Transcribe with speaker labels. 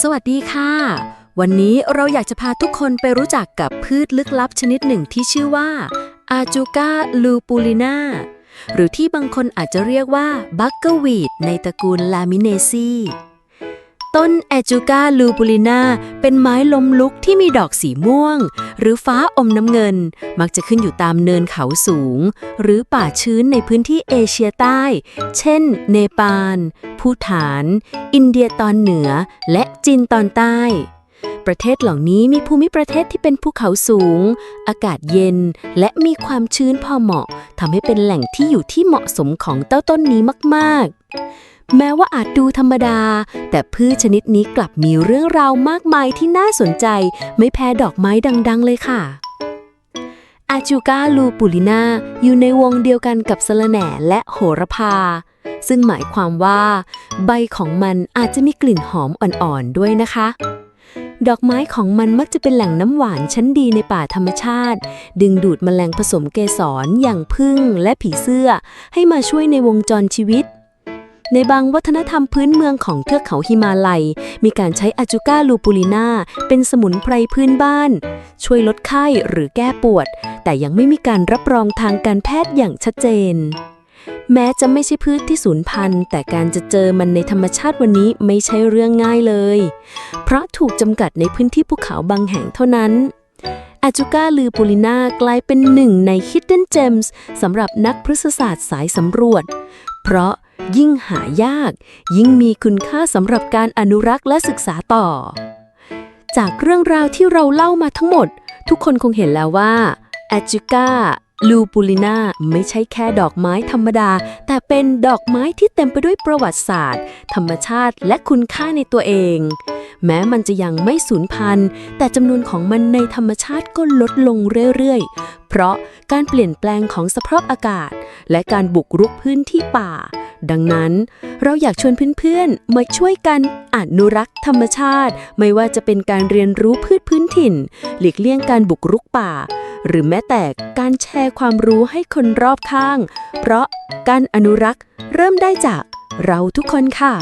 Speaker 1: สวัสดีค่ะ วันนี้เราอยากจะพาทุกคนไปรู้จักกับพืชลึกลับชนิดหนึ่งที่ชื่อว่าอาจูกาลูปูลินาหรือที่บางคนอาจจะเรียกว่าบักเกอร์วีดในตระกูลลามิเนซีต้นแอจูกาลูปูลินาเป็นไม้ล้มลุกที่มีดอกสีม่วง หรือฟ้าอมน้ำเงิน มักจะขึ้นอยู่ตามเนินเขาสูง หรือป่าชื้นในพื้นที่เอเชียใต้ เช่น เนปาล ภูฐาน อินเดียตอนเหนือ และจีนตอนใต้ ประเทศเหล่านี้มีภูมิประเทศที่เป็นภูเขาสูง อากาศเย็น และมีความชื้นพอเหมาะทำให้เป็นแหล่งที่อยู่ที่เหมาะสมของเต้าต้นนี้มาก ๆแม้ว่าอาจดูธรรมดา แต่พืชชนิดนี้กลับมีเรื่องราวมากมายที่น่าสนใจ ไม่แพ้ดอกไม้ดัง ๆ เลยค่ะอาจูกาลูปูลินาอยู่ในวงเดียวกันกับสะระแหน่และโหระพา ซึ่งหมายความว่า ใบของมันอาจจะมีกลิ่นหอมอ่อนๆด้วยนะคะ ดอกไม้ของมันมักจะเป็นแหล่งน้ำหวานชั้นดีในป่าธรรมชาติ ดึงดูดแมลงผสมเกสรอย่างผึ้งและผีเสื้อ ให้มาช่วยในวงจรชีวิต ในบางวัฒนธรรมพื้นเมืองของเทือกเขาฮิมาลัย มีการใช้อาจูก้าลูปูลินาเป็นสมุนไพรพื้นบ้าน ช่วยลดไข้หรือแก้ปวด แต่ยังไม่มีการรับรองทางการแพทย์อย่างชัดเจน แม้จะไม่ใช่พืชที่สูญพันธุ์ แต่การจะเจอมันในธรรมชาติวันนี้ไม่ใช่เรื่องง่ายเลย เพราะถูกจำกัดในพื้นที่ภูเขาบางแห่งเท่านั้นอาจูก้าลือปูลิน่ากลายเป็นหนึ่งใน Hidden Gems สำหรับนักพฤกษศาสตร์สายสำรวจ เพราะ ยิ่งหายาก ยิ่งมีคุณค่าสำหรับการอนุรักษ์และศึกษาต่อ จากเรื่องราวที่เราเล่ามาทั้งหมด ทุกคนคงเห็นแล้วว่าแอจูกาลูปูลินาไม่ใช่แค่ดอกไม้ธรรมดา แต่เป็นดอกไม้ที่เต็มไปด้วยประวัติศาสตร์ ธรรมชาติและคุณค่าในตัวเอง แม้มันจะยังไม่สูญพันธุ์ แต่จำนวนของมันในธรรมชาติก็ลดลงเรื่อยๆ เพราะการเปลี่ยนแปลงของสภาพอากาศ และการบุกรุกพื้นที่ป่า ดังนั้น เราอยากชวนเพื่อนๆ มาช่วยกันอนุรักษ์ธรรมชาติ ไม่ว่าจะเป็นการเรียนรู้พืชพื้นถิ่น หลีกเลี่ยงการบุกรุกป่า หรือแม้แต่การแชร์ความรู้ให้คนรอบข้าง เพราะการอนุรักษ์เริ่มได้จากเราทุกคนค่ะ